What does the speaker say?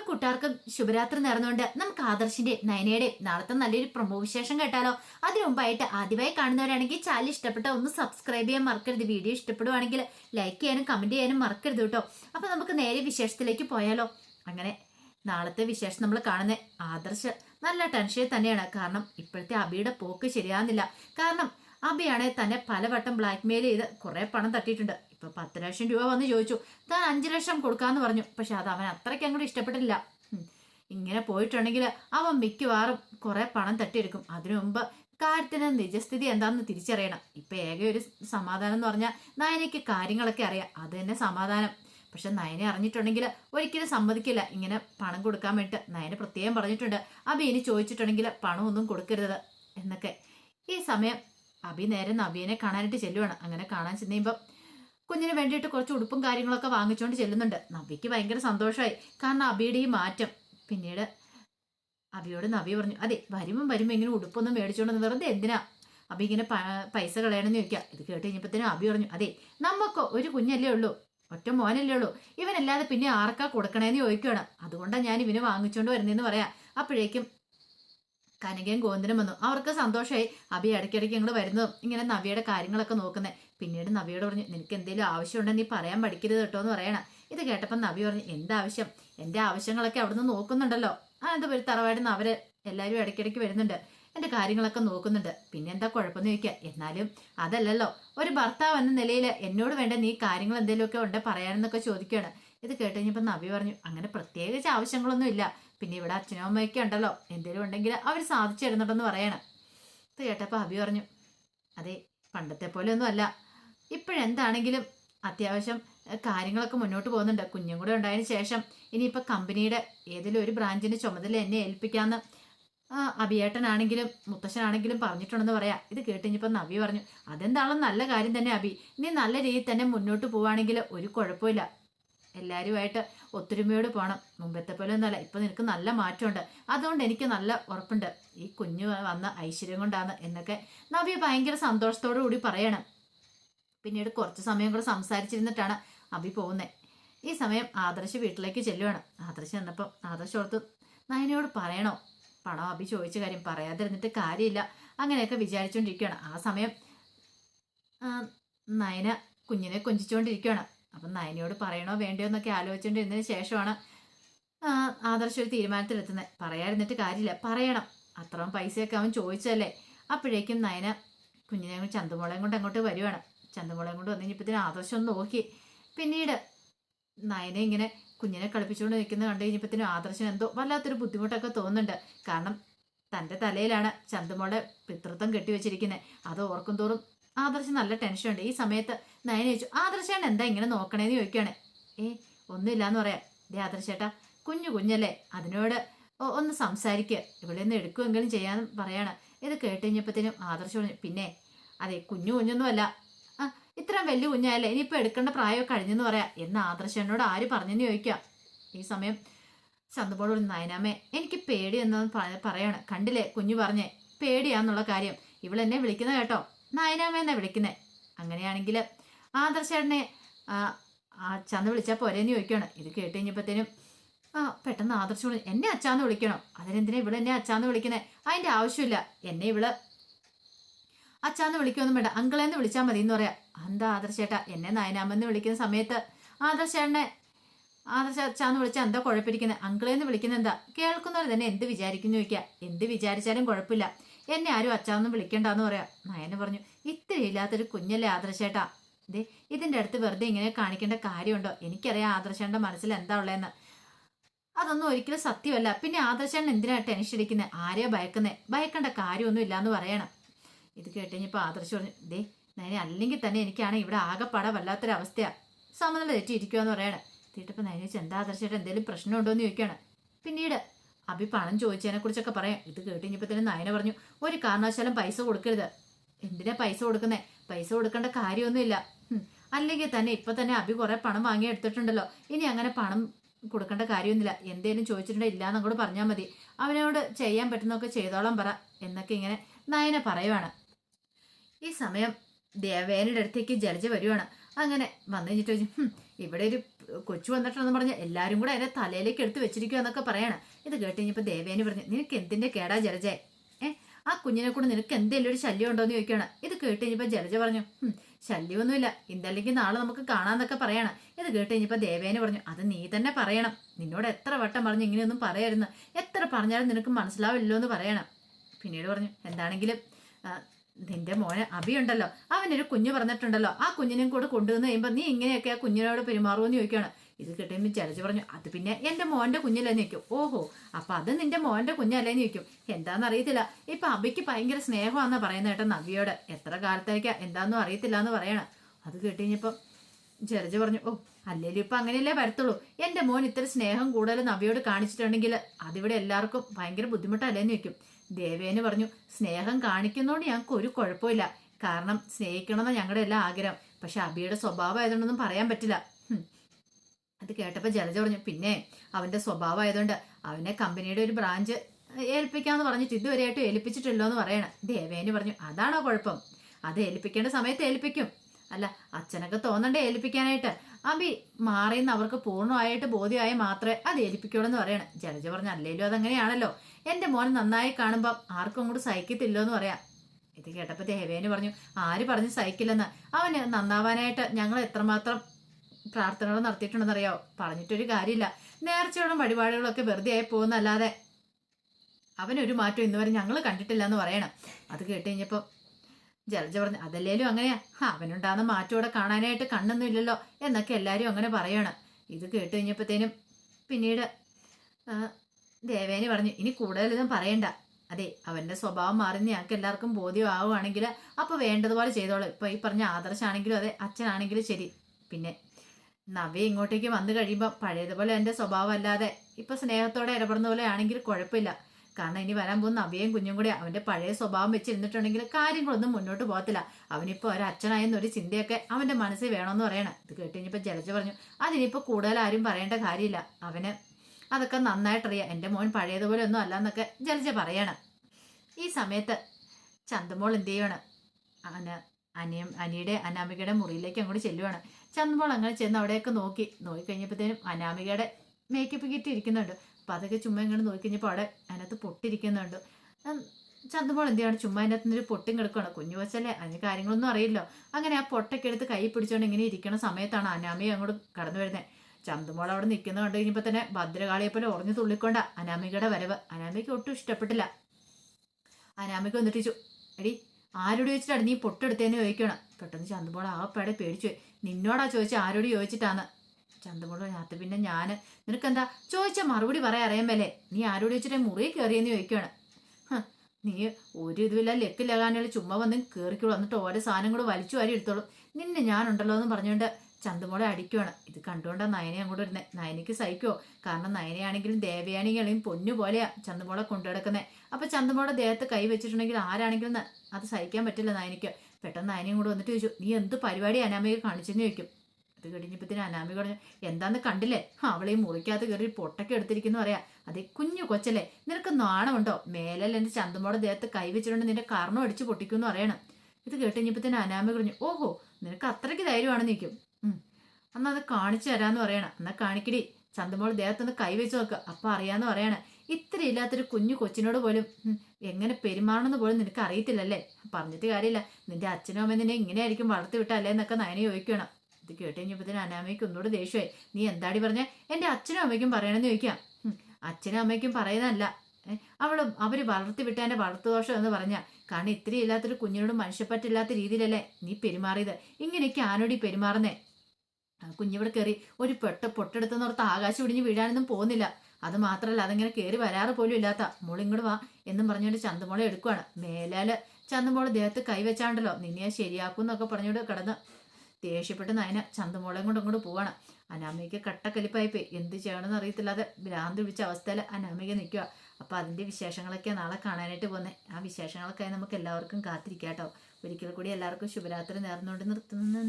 അപ്പോൾ കൂട്ടുകാർക്കും ശുഭരാത്രി നേർന്നുകൊണ്ട് നമുക്ക് ആദർശിന്റെ നയനയുടെ നാളത്തെ നല്ലൊരു പ്രമോ വിശേഷം കേട്ടാലോ? അതിനു മുമ്പായിട്ട് ആദ്യമായി കാണുന്നവരാണെങ്കിൽ ചാനൽ ഇഷ്ടപ്പെട്ട ഒന്ന് സബ്സ്ക്രൈബ് ചെയ്യാൻ മറക്കരുത്. വീഡിയോ ഇഷ്ടപ്പെടുവാണെങ്കിൽ ലൈക്ക് ചെയ്യാനും കമന്റ് ചെയ്യാനും മറക്കരുത് കേട്ടോ. അപ്പൊ നമുക്ക് നേരെ വിശേഷത്തിലേക്ക് പോയാലോ? അങ്ങനെ നാളത്തെ വിശേഷം നമ്മൾ കാണുന്ന ആദർശ് നല്ല ടെൻഷനിൽ തന്നെയാണ്. കാരണം ഇപ്പോഴത്തെ അബിയുടെ പോക്ക് ശരിയാകുന്നില്ല കാരണം അബിയാണെ തന്നെ പലവട്ടം ബ്ലാക്ക് മെയിൽ ചെയ്ത് കുറെ പണം തട്ടിയിട്ടുണ്ട്. ഇപ്പൊ പത്ത് ലക്ഷം രൂപ വന്ന് ചോദിച്ചു താൻ അഞ്ച് ലക്ഷം കൊടുക്കാന്ന് പറഞ്ഞു. പക്ഷെ അത് അവൻ അത്രയ്ക്ക് അങ്ങോട്ട് ഇഷ്ടപ്പെട്ടില്ല. ഇങ്ങനെ പോയിട്ടുണ്ടെങ്കിൽ അവൻ മിക്കവാറും കുറേ പണം തട്ടിയെടുക്കും. അതിനു മുമ്പ് കാര്യത്തിന് നിജസ്ഥിതി എന്താണെന്ന് തിരിച്ചറിയണം. ഇപ്പം ഏക ഒരു സമാധാനം എന്ന് പറഞ്ഞാൽ നയനയ്ക്ക് കാര്യങ്ങളൊക്കെ അറിയാം. അത് തന്നെ സമാധാനം. പക്ഷെ നയനെ അറിഞ്ഞിട്ടുണ്ടെങ്കിൽ ഒരിക്കലും സമ്മതിക്കില്ല. ഇങ്ങനെ പണം കൊടുക്കാൻ വേണ്ടിയിട്ട് നയനെ പ്രത്യേകം പറഞ്ഞിട്ടുണ്ട്. അബി ഇനി ചോദിച്ചിട്ടുണ്ടെങ്കിൽ പണം ഒന്നും കൊടുക്കരുത് എന്നൊക്കെ. ഈ സമയം അബി നേരെ നവീനെ കാണാനായിട്ട് ചെല്ലുവാണ്. അങ്ങനെ കാണാൻ ചെന്നുമ്പോൾ കുഞ്ഞിന് വേണ്ടിയിട്ട് കുറച്ച് ഉടുപ്പും കാര്യങ്ങളൊക്കെ വാങ്ങിച്ചുകൊണ്ട് ചെല്ലുന്നുണ്ട്. നവിക്ക് ഭയങ്കര സന്തോഷമായി കാരണം അബിയുടെ ഈ മാറ്റം. പിന്നീട് അബിയോട് നവി പറഞ്ഞു അതെ വരുമ്പം വരുമ്പോൾ ഇങ്ങനെ ഉടുപ്പൊന്നും മേടിച്ചുകൊണ്ട് വെറുതെ എന്തിനാ? അബി ഇങ്ങനെ പൈസ കളയണമെന്ന് ചോദിക്കുക ഇത് കേട്ട് കഴിഞ്ഞപ്പോഴത്തേനും അബി പറഞ്ഞു അതെ നമുക്കോ ഒരു കുഞ്ഞല്ലേ ഉള്ളൂ ഒറ്റ മോനല്ലേ ഉള്ളൂ. ഇവനല്ലാതെ പിന്നെ ആർക്കാ കൊടുക്കണേന്ന് ചോദിക്കുകയാണ് അതുകൊണ്ടാണ് ഞാൻ ഇവന് വാങ്ങിച്ചുകൊണ്ട് വരുന്നതെന്ന് പറയാം. അപ്പോഴേക്കും കനകയും ഗോന്തിനും വന്നു. അവർക്ക് സന്തോഷമായി അബി ഇടയ്ക്കിടയ്ക്ക് ഇങ്ങോട്ട് വരുന്നതും ഇങ്ങനെ നവിയുടെ കാര്യങ്ങളൊക്കെ നോക്കുന്നത് പിന്നീട് നവിയോട് പറഞ്ഞു നിനക്ക് എന്തെങ്കിലും ആവശ്യമുണ്ടെങ്കിൽ നീ പറയാൻ പഠിക്കരുത് കേട്ടോ എന്ന് പറയണം. ഇത് കേട്ടപ്പോൾ നബി പറഞ്ഞു എന്താവശ്യം? എന്റെ ആവശ്യങ്ങളൊക്കെ അവിടുന്ന് നോക്കുന്നുണ്ടല്ലോ. അനന്തപുരി തറവാടിന്ന് അവർ എല്ലാവരും ഇടയ്ക്കിടയ്ക്ക് വരുന്നുണ്ട് എന്റെ കാര്യങ്ങളൊക്കെ നോക്കുന്നുണ്ട്. പിന്നെ എന്താ കുഴപ്പമെന്ന് ചോദിക്കുക എന്നാലും അതല്ലല്ലോ. ഒരു ഭർത്താവ് എന്ന നിലയിൽ എന്നോട് വേണ്ട നീ കാര്യങ്ങൾ എന്തെങ്കിലുമൊക്കെ ഉണ്ട് പറയാനെന്നൊക്കെ ചോദിക്കുകയാണ് ഇത് കേട്ട് കഴിഞ്ഞപ്പോൾ നവി പറഞ്ഞു അങ്ങനെ പ്രത്യേകിച്ച് ആവശ്യങ്ങളൊന്നും ഇല്ല. പിന്നെ ഇവിടെ അച്ഛനും അമ്മയൊക്കെ ഉണ്ടല്ലോ. എന്തെങ്കിലും ഉണ്ടെങ്കിൽ അവർ സാധിച്ചു തരുന്നുണ്ടെന്ന് പറയണം. ഇത് കേട്ടപ്പോൾ അബി പറഞ്ഞു അതെ പണ്ടത്തെ പോലെ ഒന്നും അല്ല. ഇപ്പോഴെന്താണെങ്കിലും അത്യാവശ്യം കാര്യങ്ങളൊക്കെ മുന്നോട്ട് പോകുന്നുണ്ട്. കുഞ്ഞും കൂടെ ഉണ്ടായതിനു ശേഷം ഇനിയിപ്പോൾ കമ്പനിയുടെ ഏതെങ്കിലും ഒരു ബ്രാഞ്ചിന്റെ ചുമതല എന്നെ ഏൽപ്പിക്കാമെന്ന് അബിയേട്ടനാണെങ്കിലും മുത്തശ്ശനാണെങ്കിലും പറഞ്ഞിട്ടുണ്ടെന്ന് പറയാം. ഇത് കേട്ട് നബി പറഞ്ഞു അതെന്താണെന്ന് നല്ല കാര്യം തന്നെ അബി നീ നല്ല രീതിയിൽ തന്നെ മുന്നോട്ട് പോവുകയാണെങ്കിൽ ഒരു കുഴപ്പമില്ല. എല്ലാവരുമായിട്ട് ഒത്തൊരുമയോട് പോകണം മുമ്പത്തെ പോലെ ഒന്നല്ല ഇപ്പം നിനക്ക് നല്ല മാറ്റമുണ്ട്. അതുകൊണ്ട് എനിക്ക് നല്ല ഉറപ്പുണ്ട്. ഈ കുഞ്ഞു വന്ന ഐശ്വര്യം കൊണ്ടാണ് എന്നൊക്കെ നബി ഭയങ്കര സന്തോഷത്തോടു കൂടി പറയണം. പിന്നീട് കുറച്ച് സമയം കൂടെ സംസാരിച്ചിരുന്നിട്ടാണ് അബി പോകുന്നത് ഈ സമയം ആദർശ് വീട്ടിലേക്ക് ചെല്ലുവാണ്. ആദർശ് വന്നപ്പം ആദർശ് ഓർത്ത് നയനയോട് പറയണോ? പണം അബി ചോദിച്ച കാര്യം പറയാതിരുന്നിട്ട് കാര്യമില്ല. അങ്ങനെയൊക്കെ വിചാരിച്ചുകൊണ്ടിരിക്കുകയാണ് ആ സമയം നയന കുഞ്ഞിനെ കൊഞ്ചിച്ചുകൊണ്ടിരിക്കുകയാണ് അപ്പം നയനയോട് പറയണോ വേണ്ടയോ എന്നൊക്കെ ആലോചിച്ചുകൊണ്ടിരുന്നതിന് ശേഷമാണ് ആദർശ് ഒരു തീരുമാനത്തിലെത്തുന്നത് പറയാതിരുന്നിട്ട് കാര്യമില്ല. പറയണം. അത്രയും പൈസയൊക്കെ അവൻ ചോദിച്ചതല്ലേ? അപ്പോഴേക്കും നയന കുഞ്ഞിനെ ചന്തുമോളയും കൊണ്ട് അങ്ങോട്ട് വരുവാണ്. ചന്തുമോളയും കൊണ്ട് വന്നു ഇതിന് ആദർശം നോക്കി. പിന്നീട് നയനെ ഇങ്ങനെ കുഞ്ഞിനെ കളിപ്പിച്ചുകൊണ്ട് നിൽക്കുന്നത് കണ്ടു കഴിഞ്ഞപ്പോഴത്തേനും ആദർശം എന്തോ വല്ലാത്തൊരു ബുദ്ധിമുട്ടൊക്കെ തോന്നുന്നുണ്ട്. കാരണം തന്റെ തലയിലാണ് ചന്തുമോളെ പിതൃത്വം കെട്ടിവെച്ചിരിക്കുന്നത് അത് ഓർക്കും തോറും ആദർശം നല്ല ടെൻഷനുണ്ട്. ഈ സമയത്ത് നയന ചോദിച്ചു ആദർശാണ് എന്താ ഇങ്ങനെ നോക്കണേന്ന് ചോദിക്കുകയാണ് ഏ ഒന്നുമില്ലാന്ന് പറയാം. ദേ ആദർശേട്ടാ കുഞ്ഞു കുഞ്ഞല്ലേ. അതിനോട് ഒന്ന് സംസാരിക്കുക ഇവിടെ നിന്ന് എടുക്കുമെങ്കിലും ചെയ്യാൻ പറയാണ്. ഇത് കേട്ട് കഴിഞ്ഞപ്പോഴത്തേനും ആദർശം പിന്നെ അതെ കുഞ്ഞു കുഞ്ഞൊന്നുമല്ല. ഇത്രയും വലിയ കുഞ്ഞായല്ലേ? ഇനിയിപ്പോൾ എടുക്കേണ്ട പ്രായമൊക്കെ കഴിഞ്ഞെന്ന് പറയാം. എന്ന് ആദർശനോട് ആര് പറഞ്ഞെന്ന് ചോദിക്കാം. ഈ സമയം ചന്തുപോട് ഒരു നയനാമേ എനിക്ക് പേടി എന്ന് പറയാണ്. കണ്ടില്ലേ? കുഞ്ഞു പറഞ്ഞേ പേടിയാന്നുള്ള കാര്യം. ഇവളെന്നെ വിളിക്കുന്ന കേട്ടോ. നയനാമ എന്നാ വിളിക്കുന്നേ? അങ്ങനെയാണെങ്കിൽ ആദർശേട്ടനെ ചന്ത വിളിച്ചാൽ പോരേന്ന് ചോദിക്കുകയാണ് ഇത് കേട്ട് കഴിഞ്ഞപ്പോഴത്തേനും ആ പെട്ടെന്ന് ആദർശോട് എന്നെ അച്ചാന്ന് വിളിക്കണോ? അതിനെന്തിനാ ഇവളെന്നെ അച്ചാന്ന് വിളിക്കുന്നേ? അതിന്റെ ആവശ്യമില്ല. എന്നെ ഇവൾ അച്ചാന്ന് വിളിക്കൊന്നും വേണ്ട. അങ്കിളെന്ന് വിളിച്ചാൽ മതി എന്ന് പറയാം. എന്താ ആദർശേട്ടാ? എന്നെ നയനാമെന്ന് വിളിക്കുന്ന സമയത്ത് ആദർശേട്ടനെ ആദർശ അച്ചാന്ന് വിളിച്ചാൽ എന്താ കുഴപ്പമിരിക്കുന്നത് അങ്കിളെന്ന് വിളിക്കുന്നത് എന്താ? കേൾക്കുന്നവർ തന്നെ എന്ത് വിചാരിക്കുന്നു ചോദിക്കുക എന്ത് വിചാരിച്ചാലും കുഴപ്പമില്ല. എന്നെ ആരും അച്ചാന്ന് വിളിക്കണ്ടെന്ന് പറയാം. നയന പറഞ്ഞു ഇത്തിരി ഇല്ലാത്തൊരു കുഞ്ഞല്ലേ ആദർശേട്ടാ. ദേ ഇതിന്റെ അടുത്ത് വെറുതെ ഇങ്ങനെ കാണിക്കേണ്ട കാര്യമുണ്ടോ? എനിക്കറിയാം ആദർശേണ്ട മനസ്സിൽ എന്താ ഉള്ളതെന്ന് അതൊന്നും ഒരിക്കലും സത്യമല്ല. പിന്നെ ആദർശൻ എന്തിനാ ടെൻഷൻ അടിക്കുന്നത് ആരെയാ ഭയക്കുന്നത് ഭയക്കേണ്ട കാര്യമൊന്നും ഇല്ലാന്ന് പറയണം. ഇത് കേട്ടുകഴിഞ്ഞപ്പോൾ ആദർശ് പറഞ്ഞു ദേ നയനെ അല്ലെങ്കിൽ തന്നെ എനിക്കാണ് ഇവിടെ ആകെപ്പാടെ വല്ലാത്തൊരവസ്ഥയാണ് സമനില തെറ്റിയിരിക്കുകയെന്ന് പറയണം. തീട്ടപ്പോൾ നയനെ വെച്ച് എന്താ ആദർശമായിട്ട് എന്തെങ്കിലും പ്രശ്നമുണ്ടോ എന്ന് ചോദിക്കുകയാണ് പിന്നീട് അഭി പണം ചോദിച്ചതിനെ കുറിച്ചൊക്കെ പറയാം. ഇത് കേട്ട് കഴിഞ്ഞപ്പോൾ തന്നെ നയന പറഞ്ഞു ഒരു കാരണവശാലും പൈസ കൊടുക്കരുത്. എന്തിനാ പൈസ കൊടുക്കുന്നേ? പൈസ കൊടുക്കേണ്ട കാര്യമൊന്നുമില്ല. അല്ലെങ്കിൽ തന്നെ ഇപ്പം തന്നെ അഭി കുറേ പണം വാങ്ങി എടുത്തിട്ടുണ്ടല്ലോ. ഇനി അങ്ങനെ പണം കൊടുക്കേണ്ട കാര്യമൊന്നുമില്ല. എന്തേലും ചോദിച്ചിട്ടുണ്ടെങ്കിൽ ഇല്ലാന്ന് പറഞ്ഞാൽ മതി. അവനോട് ചെയ്യാൻ പറ്റുന്നതൊക്കെ ചെയ്തോളാം പറ. എന്നൊക്കെ ഇങ്ങനെ നയനെ പറയുവാണ്. ഈ സമയം ദേവേനയുടെ അടുത്തേക്ക് ജലജ വരുവാണ്. അങ്ങനെ വന്നു കഴിഞ്ഞിട്ട് ചോദിച്ചു, ഇവിടെ ഒരു കൊച്ചു വന്നിട്ടുണ്ടെന്ന് പറഞ്ഞ് എല്ലാവരും കൂടെ അതിനെ തലയിലേക്ക് എടുത്ത് വെച്ചിരിക്കുക എന്നൊക്കെ പറയാണ്. ഇത് കേട്ട് കഴിഞ്ഞപ്പോൾ ദേവേനി പറഞ്ഞു നിനക്ക് എന്തിന്റെ കേടാ ജലജ? ഏ ആ കുഞ്ഞിനെ കൂടെ നിനക്ക് എന്തെങ്കിലും ഒരു ശല്യം ഉണ്ടോ എന്ന് ചോദിക്കുകയാണ്. ഇത് കേട്ട് കഴിഞ്ഞപ്പോൾ ജലജ പറഞ്ഞു "ഹും, ശല്യമൊന്നുമില്ല. ഇന്നല്ലെങ്കിൽ നാളെ നമുക്ക് കാണാമെന്നൊക്കെ പറയണം. ഇത് കേട്ട് കഴിഞ്ഞപ്പോൾ ദേവേനി പറഞ്ഞു അത് നീ തന്നെ പറയണം. നിന്നോട് എത്ര വട്ടം പറഞ്ഞു ഇങ്ങനെയൊന്നും പറയരുന്ന് എത്ര പറഞ്ഞാലും നിനക്ക് മനസ്സിലാവില്ലോ എന്ന് പറയണം. പിന്നീട് പറഞ്ഞു എന്താണെങ്കിലും നിന്റെ മോനെ അഭിയുണ്ടല്ലോ അവനൊരു കുഞ്ഞ് പറഞ്ഞിട്ടുണ്ടല്ലോ. ആ കുഞ്ഞിനെയും കൂടെ കൊണ്ടുവന്ന് കഴിയുമ്പോൾ നീ ഇങ്ങനെയൊക്കെ ആ കുഞ്ഞിനോട് പെരുമാറുമെന്ന് ചോദിക്കുകയാണ്. ഇത് കിട്ടുമ്പോൾ ചലച്ച് പറഞ്ഞു അത് പിന്നെ എന്റെ മോന്റെ കുഞ്ഞില്ലെന്ന് ചോദിക്കും. ഓഹോ അപ്പം അത് നിന്റെ മോന്റെ കുഞ്ഞല്ലേന്ന് ചോദിക്കും. എന്താണെന്ന് അറിയത്തില്ല. ഇപ്പം അബിക്ക് ഭയങ്കര സ്നേഹമാണെന്ന് പറയുന്നത് കേട്ടോ നവിയോട്. എത്ര കാലത്തേക്കാ? എന്താണെന്നും അറിയത്തില്ല എന്ന് പറയണം. അത് കേട്ടുകഴിഞ്ഞപ്പം ചെറിച്ച് പറഞ്ഞു ഓ അല്ലേലും ഇപ്പൊ അങ്ങനെയല്ലേ വരത്തുള്ളൂ. എന്റെ മോൻ ഇത്ര സ്നേഹം കൂടുതൽ നവ്യയോട് കാണിച്ചിട്ടുണ്ടെങ്കിൽ അതിവിടെ എല്ലാവർക്കും ഭയങ്കര ബുദ്ധിമുട്ടല്ലേന്ന് വെക്കും ദേവേന് പറഞ്ഞു സ്നേഹം കാണിക്കുന്നോണ്ട് ഞങ്ങൾക്ക് ഒരു കുഴപ്പമില്ല. കാരണം സ്നേഹിക്കണമെന്ന് ഞങ്ങളുടെ എല്ലാം ആഗ്രഹം. പക്ഷെ അബിയുടെ സ്വഭാവം ആയതുകൊണ്ടൊന്നും പറയാൻ പറ്റില്ല. അത് കേട്ടപ്പോൾ ജലജ പറഞ്ഞു പിന്നെ അവന്റെ സ്വഭാവം ആയതുകൊണ്ട് അവനെ കമ്പനിയുടെ ഒരു ബ്രാഞ്ച് ഏൽപ്പിക്കാന്ന് പറഞ്ഞിട്ട് ഇതുവരെയായിട്ട് ഏൽപ്പിച്ചിട്ടില്ലോ എന്ന് പറയണം. ദേവേന് പറഞ്ഞു അതാണോ കുഴപ്പം? അത് ഏൽപ്പിക്കേണ്ട സമയത്ത് ഏൽപ്പിക്കും. അല്ല അച്ഛനൊക്കെ തോന്നണ്ടേ ഏൽപ്പിക്കാനായിട്ട്. അബി മാറിയെന്ന് അവർക്ക് പൂർണമായിട്ട് ബോധ്യമായി മാത്രമേ അത് ഏൽപ്പിക്കുള്ളൂ എന്ന് ജലജ പറഞ്ഞു അല്ലേലും അതങ്ങനെയാണല്ലോ. എന്റെ മോൻ നന്നായി കാണുമ്പോൾ ആർക്കും അങ്ങോട്ട് സഹിക്കത്തില്ലോ എന്ന് പറയാം. ഇത് കേട്ടപ്പോൾ ദേവേന് പറഞ്ഞു ആര് പറഞ്ഞ് സഹിക്കില്ലെന്ന്? അവന് നന്നാവാനായിട്ട് ഞങ്ങൾ എത്രമാത്രം പ്രാർത്ഥനകൾ നടത്തിയിട്ടുണ്ടെന്നറിയാവോ? പറഞ്ഞിട്ടൊരു കാര്യമില്ല. നേർച്ചകളും വഴിപാടുകളൊക്കെ വെറുതെ ആയി പോകുന്നല്ലാതെ അവനൊരു മാറ്റം ഇന്നുവരെ ഞങ്ങൾ കണ്ടിട്ടില്ല എന്ന് പറയണം. അത് കേട്ട് കഴിഞ്ഞപ്പോൾ ജലജ പറഞ്ഞു അതല്ലേലും അങ്ങനെയാ. അവനുണ്ടാകുന്ന മാറ്റോടെ കാണാനായിട്ട് കണ്ണൊന്നും ഇല്ലല്ലോ എന്നൊക്കെ എല്ലാവരും അങ്ങനെ പറയണം. ഇത് കേട്ട് കഴിഞ്ഞപ്പോഴത്തേനും പിന്നീട് ദേവേനി പറഞ്ഞു ഇനി കൂടുതലൊന്നും പറയണ്ട. അതെ അവന്റെ സ്വഭാവം മാറി ഞങ്ങൾക്ക് എല്ലാവർക്കും ബോധ്യമാവുകയാണെങ്കിൽ അപ്പോൾ വേണ്ടതുപോലെ ചെയ്തോളൂ. ഇപ്പോൾ ഈ പറഞ്ഞ ആദർശാണെങ്കിലും അതെ അച്ഛനാണെങ്കിലും ശരി. പിന്നെ നവ്യ ഇങ്ങോട്ടേക്ക് വന്നു കഴിയുമ്പോൾ പഴയതുപോലെ എന്റെ സ്വഭാവം അല്ലാതെ ഇപ്പോൾ സ്നേഹത്തോടെ ഇടപെടുന്ന പോലെ ആണെങ്കിൽ കുഴപ്പമില്ല. കാരണം ഇനി വരാൻ പോകുന്ന നവ്യയും കുഞ്ഞും കൂടി അവന്റെ പഴയ സ്വഭാവം വെച്ചിരുന്നിട്ടുണ്ടെങ്കിൽ കാര്യങ്ങളൊന്നും മുന്നോട്ട് പോകത്തില്ല. ഒരു അച്ഛനായെന്നൊരു ചിന്തയൊക്കെ അവന്റെ മനസ്സിൽ വേണമെന്ന് പറയണം. ഇത് കേട്ട് ജലജ പറഞ്ഞു അതിനിപ്പോ കൂടുതൽ ആരും പറയേണ്ട കാര്യമില്ല. അവന് അതൊക്കെ നന്നായിട്ടറിയാം. എന്റെ മോൻ പഴയതുപോലെ ഒന്നും അല്ല എന്നൊക്കെ ജലജ പറയണം. ഈ സമയത്ത് ചന്തമോൾ എന്ത് ചെയ്യാണ് അന അനിയം അനിയുടെ അനാമികയുടെ മുറിയിലേക്ക് അങ്ങോട്ട് ചെല്ലുവാണ്. ചന്തമോൾ അങ്ങനെ ചെന്ന് അവിടെയൊക്കെ നോക്കി. നോക്കി കഴിഞ്ഞപ്പോഴത്തേനും അനാമികയുടെ മേക്കപ്പ് കിറ്റ് ഇരിക്കുന്നുണ്ട്. അപ്പം അതൊക്കെ ചുമ്മാ ഇങ്ങനെ നോക്കി കഴിഞ്ഞപ്പോൾ അവിടെ അതിനകത്ത് പൊട്ടിരിക്കുന്നുണ്ട്. ചന്തമോൾ എന്ത് ചുമ്മാ അതിനകത്ത് നിന്നൊരു പൊട്ടും കിടക്കുകയാണ് കുഞ്ഞു വച്ചല്ലേ അതിന് കാര്യങ്ങളൊന്നും അറിയില്ലോ. അങ്ങനെ ആ പൊട്ടൊക്കെ എടുത്ത് കൈ പിടിച്ചുകൊണ്ട് ഇങ്ങനെ ഇരിക്കുന്ന സമയത്താണ് അനാമിക അങ്ങോട്ട് കടന്നു വരുന്നത് ചന്തുമോൾ അവിടെ നിൽക്കുന്ന കണ്ടു കഴിഞ്ഞപ്പോൾ തന്നെ ഭദ്രകാളിയെ പോലെ ഉറഞ്ഞു തുള്ളിക്കൊണ്ട അനാമികയുടെ വരവ്. അനാമിക്ക് ഒട്ടും ഇഷ്ടപ്പെട്ടില്ല. അനാമിക വന്നിട്ട് എടി ആരോട് ചോദിച്ചിട്ടാണ് നീ പൊട്ടെടുത്തേന്ന് ചോദിക്കണം? പെട്ടെന്ന് ചന്തുമോൾ ആ പേടെ പേടിച്ചു നിന്നോടാ ചോദിച്ച ആരോട് ചോദിച്ചിട്ടാന്ന്? ചന്തുമോൾ രാത്രി പിന്നെ ഞാൻ നിനക്കെന്താ? ചോദിച്ച മറുപടി പറയാൻ അറിയാമല്ലേ നീ ആരോട് ചോദിച്ചിട്ട് മുറി കയറിയെന്ന് ചോദിക്കുകയാണ് നീ ഒരു ഇതുമില്ല ലെക്കില്ലാകാനുള്ള ചുമ്മാ വന്ന് കയറിക്കോളൂ എന്നിട്ട് ഓരോ സാധനം കൂടെ വലിച്ചു വാരി എടുത്തോളും. നിന്നെ ഞാനുണ്ടല്ലോ എന്ന് പറഞ്ഞുകൊണ്ട് ചന്തമോളെ അടിക്കുവാണ്. ഇത് കണ്ടുകൊണ്ടാണ് നയനെ അങ്ങോട്ട് വരുന്നത് നയനയ്ക്ക് സഹിക്കുമോ കാരണം നയനയാണെങ്കിലും ദേവയാണെങ്കിലും പൊന്നു പോലെയാ ചന്തമോളെ കൊണ്ടുനടക്കുന്നത് അപ്പൊ ചന്തമോളെ ദേഹത്ത് കൈ വെച്ചിട്ടുണ്ടെങ്കിൽ ആരാണെങ്കിലും അത് സഹിക്കാൻ പറ്റില്ല നയനയ്ക്ക്. പെട്ടെന്ന് നയനയും കൂടെ വന്നിട്ട് ചോദിച്ചു നീ എന്ത് പരിപാടി അനാമയ്ക്ക് കാണിച്ചെന്ന് ചോദിക്കും? അത് കഴിഞ്ഞപ്പത്തിന് അനാമി പറഞ്ഞു എന്താന്ന് കണ്ടില്ലേ? അവളെ മുറിക്കാത്ത കയറി പൊട്ടൊക്കെ എടുത്തിരിക്കുന്നു പറയാ. അതെ കുഞ്ഞു കൊച്ചല്ലേ നിനക്ക് നാണമുണ്ടോ? മേലല്ല എന്റെ ചന്തമോടെ ദേഹത്ത് കൈവച്ചിട്ടുണ്ട് നിന്റെ കർണം അടിച്ചു പൊട്ടിക്കുമെന്ന് പറയണം. ഇത് കേട്ടുകഴിഞ്ഞപ്പത്തിന് അനാമി പറഞ്ഞു ഓഹോ നിനക്ക് അത്രയ്ക്ക് ധൈര്യമാണ് നിൽക്കും അന്ന് അത് കാണിച്ചു തരാന്ന് പറയണം. എന്നാ കാണിക്കടി ചന്തമോൾ ദേഹത്തൊന്ന് കൈവച്ച് നോക്കുക അപ്പൊ അറിയാന്ന് പറയണ. ഇത്ര ഇല്ലാത്തൊരു കുഞ്ഞു കൊച്ചിനോട് പോലും എങ്ങനെ പെരുമാറണമെന്ന് പോലും നിനക്ക് അറിയത്തില്ലല്ലേ? പറഞ്ഞിട്ട് കാര്യമില്ല. നിന്റെ അച്ഛനും അമ്മ നിന്നെ ഇങ്ങനെയായിരിക്കും വളർത്തി വിട്ടല്ലേ എന്നൊക്കെ നയനെ ചോദിക്കണം ഇത് കേട്ട് കഴിഞ്ഞപ്പത്തിന് അനാമയ്ക്ക് ഒന്നുകൂടെ ദേഷ്യമായി. നീ എന്താടി പറഞ്ഞ? എന്റെ അച്ഛനും അമ്മയ്ക്കും പറയണമെന്ന് ചോദിക്കാം. അച്ഛനും അമ്മയ്ക്കും പറയുന്നതല്ല. അവൾ അവർ വളർത്തി വിട്ട എന്റെ വളർത്തുദോഷം എന്ന് പറഞ്ഞ. കാരണം ഇത്രയും ഇല്ലാത്തൊരു കുഞ്ഞിനോട് മനുഷ്യപ്പറ്റില്ലാത്ത രീതിയിലല്ലേ നീ പെരുമാറിയത്? ഇങ്ങനെയൊക്കെ ആനോടി പെരുമാറുന്നേ? കുഞ്ഞിവിടെ കയറി ഒരു പെട്ട പൊട്ടെടുത്ത് ഓർത്ത് ആകാശം ഇടിഞ്ഞ് വീഴാനൊന്നും പോകുന്നില്ല. അത് മാത്രമല്ല അതിങ്ങനെ കയറി വരാറ് പോലും ഇല്ലാത്ത. മോളിങ്ങോട് വാ എന്നും പറഞ്ഞുകൊണ്ട് ചന്തമോളെ എടുക്കുവാണ്. മേലാൽ ചന്തമോളെ ദേഹത്ത് കൈവച്ചാണ്ടല്ലോ. നിന്നെ ശരിയാക്കും എന്നൊക്കെ പറഞ്ഞുകൊണ്ട് കിടന്ന് ദേഷ്യപ്പെട്ട് നയന ചന്തമോളെയും കൊണ്ട് അങ്ങോട്ട് പോവാണ്. അനാമിക കട്ടക്കലിപ്പായിപ്പോയി. എന്ത് ചെയ്യണമെന്ന് അറിയത്തില്ലാതെ ഭ്രാന്ത് പിടിച്ച അവസ്ഥയിൽ അനാമിക നിൽക്കുക അപ്പോൾ അതിന്റെ വിശേഷങ്ങളൊക്കെ നാളെ കാണാനായിട്ട് പോകുന്നത് ആ വിശേഷങ്ങളൊക്കെ നമുക്ക് എല്ലാവർക്കും കാത്തിരിക്കാം കേട്ടോ ഒരിക്കൽ കൂടി എല്ലാവർക്കും ശുഭരാത്രി നേർന്നുകൊണ്ട് നിർത്തുന്നു.